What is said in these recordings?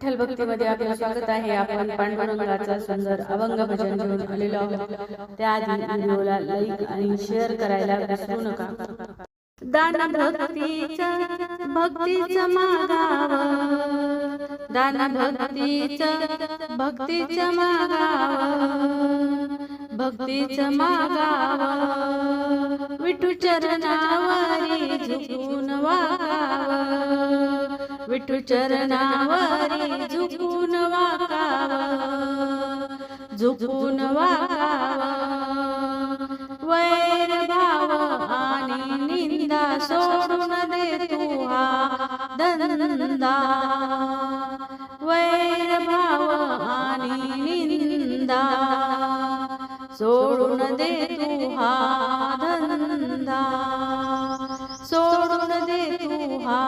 विठ्ठल भक्तीमध्ये आपलं स्वागत आहे. आपण पांडुरंगाचा सुंदर अभंग भजन घेऊन आलेलो आहोत. त्याआधी व्हिडिओला लाईक आणि शेअर करायला विसरू नका. दान भक्तीचा भक्तीचं मागाव दान भक्तीचं भक्तीचं मागाव भक्तीचं मागाव विठू चरणावरी झुकून वागाव. विठू चरणावरी झुकून वाकाव झुकून वाकाव वैर भाव आणि निंदा सोडून दे तू हा धंदा. वैर भाव आणि निंदा सोडून दे तू हा धंदा. सोडून दे तू हा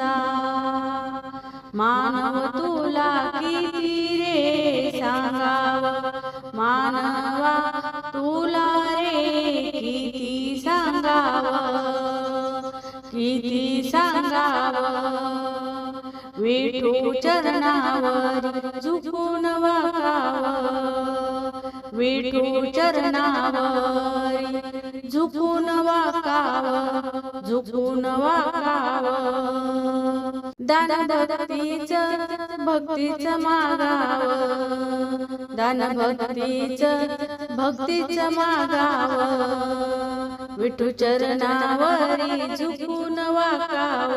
धंदा मानव तुला किती रे सांगाव। मानवा तुला रे किती सांगाव। किती सांगाव। विठू चरणावर झुकून वागाव। विठू चरणावर झुकून वाकाव झुकून वाकाव दान भक्तीच भक्तीच मागाव. दान भक्तीच भक्तीच मागाव. विठू चरणावरी झुकून वाकाव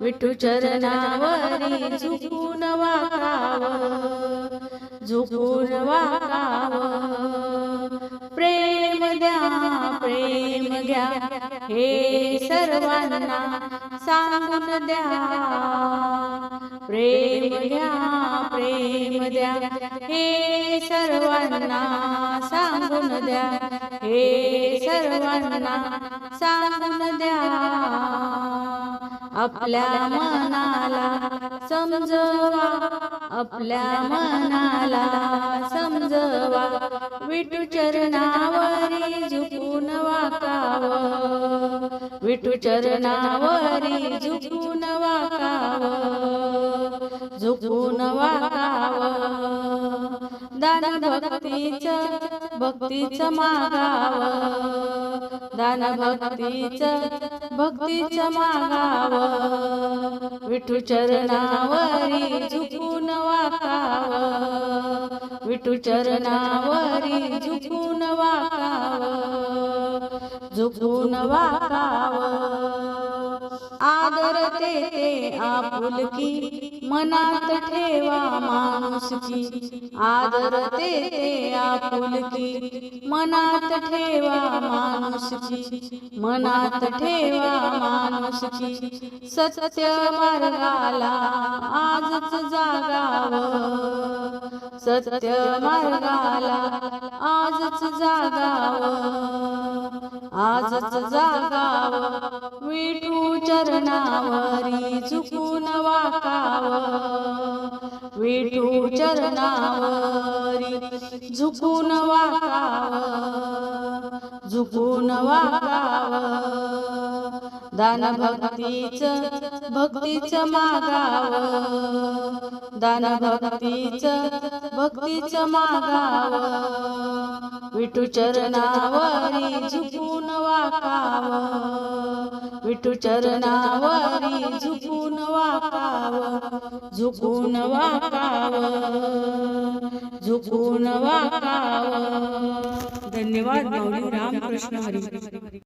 विठू चरणावरी झुकून वाकाव झुकून वाकाव प्रेम द्या प्रेम द्या. हे सर्वांना सांगून द्या. प्रेम द्या प्रेम द्या. हे सर्वांना सांगून द्या. हे सर्वांना सांगून द्या. आपल्या मनाला समजवा. आपल्या मनाला समजवा. विठू चरणावरी झुकून वाकाव. विठू चरणावरी झुकून वाकाव. झुकून वाकाव. दान भक्तीच भक्तीच मागाव. दान भक्तीच भक्तीच मागाव. विठू चरणावरी झुकून वाकाव. विठू चरणावरी झुकून वाकाव. झुकून वाकाव. आदर ते आपुलकी मनात ठेवा माणूसची. आदर ते आपुलकी मनात ठेवा माणूसची. मनात ठेवा माणूसची. सत्य मार्गाला आजच जागाव. सत्य मार्गाला आजच जागाव. आजच जागा विठू चरणावरी झुकून वाकाव झुकून वाकाव दान भक्तीच भक्तीच मागाव दान भक्तीच भक्तीच मागाव. विठू चरणावरी झुकून वाकाव विठू चरणावरी झुकून वाकाव झुकून वाकाव झुकून वाकाव. धन्यवाद माऊली रामकृष्ण हरी.